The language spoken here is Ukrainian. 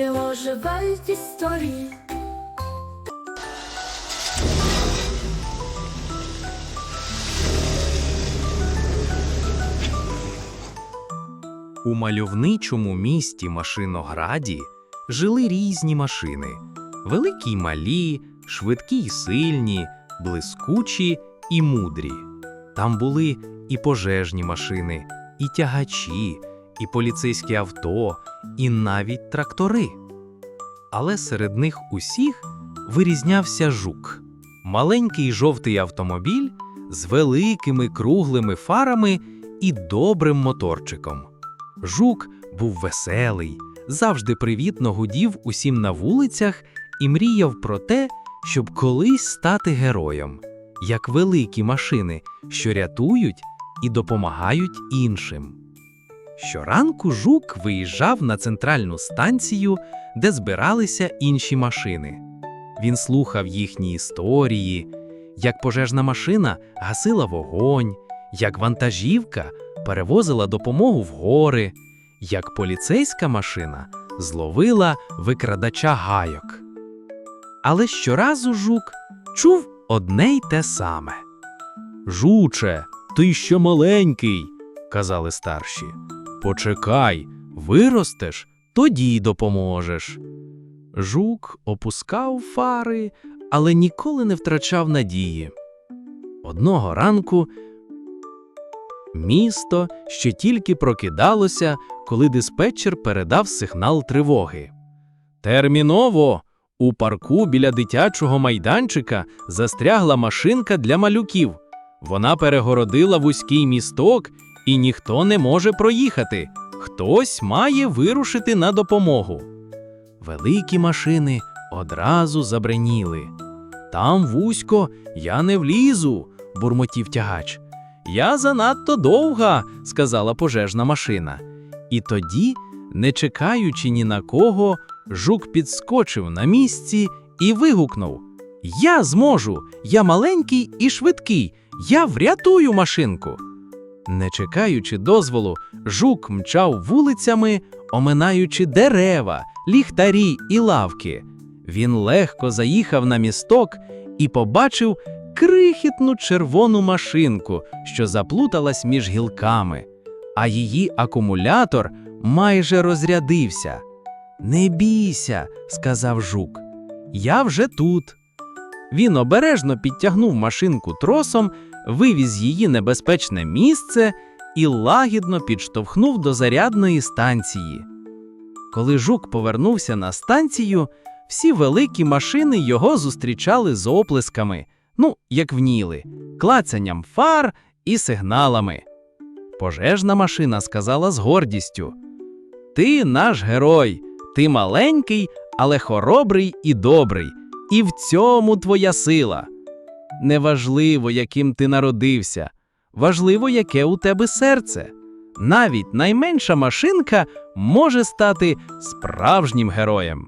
і оживають історії. У мальовничому місті Машинограді жили різні машини: великі й малі, швидкі й сильні, блискучі і мудрі. Там були і пожежні машини, і тягачі, і поліцейські авто, і навіть трактори. Але серед них усіх вирізнявся жук маленький жовтий автомобіль з великими круглими фарами і добрим моторчиком. Жук був веселий, завжди привітно гудів усім на вулицях і мріяв про те, щоб колись стати героєм, як великі машини, що рятують і допомагають іншим. Щоранку жук виїжджав на центральну станцію, де збиралися інші машини. Він слухав їхні історії, як пожежна машина гасила вогонь, як вантажівка перевозила допомогу в гори, як поліцейська машина зловила викрадача гайок. Але щоразу жук чув одне й те саме. Жуче, ти ще маленький, казали старші. Почекай, виростеш, тоді допоможеш. Жук опускав фари, але ніколи не втрачав надії. Одного ранку Місто ще тільки прокидалося, коли диспетчер передав сигнал тривоги. Терміново! У парку біля дитячого майданчика застрягла машинка для малюків. Вона перегородила вузький місток, і ніхто не може проїхати. Хтось має вирушити на допомогу. Великі машини одразу забреніли. Там вузько я не влізу, бурмотів тягач. Я занадто довга, сказала пожежна машина. І тоді, не чекаючи ні на кого, жук підскочив на місці і вигукнув: Я зможу! Я маленький і швидкий, я врятую машинку. Не чекаючи дозволу, жук мчав вулицями, оминаючи дерева, ліхтарі і лавки. Він легко заїхав на місток і побачив крихітну червону машинку, що заплуталась між гілками, а її акумулятор майже розрядився. Не бійся, сказав жук. Я вже тут. Він обережно підтягнув машинку тросом, вивіз її небезпечне місце і лагідно підштовхнув до зарядної станції. Коли жук повернувся на станцію, всі великі машини його зустрічали з оплесками, ну, як вніли, клацанням фар і сигналами. Пожежна машина сказала з гордістю: Ти наш герой, ти маленький, але хоробрий і добрий, і в цьому твоя сила. Неважливо, яким ти народився, важливо, яке у тебе серце. Навіть найменша машинка може стати справжнім героєм.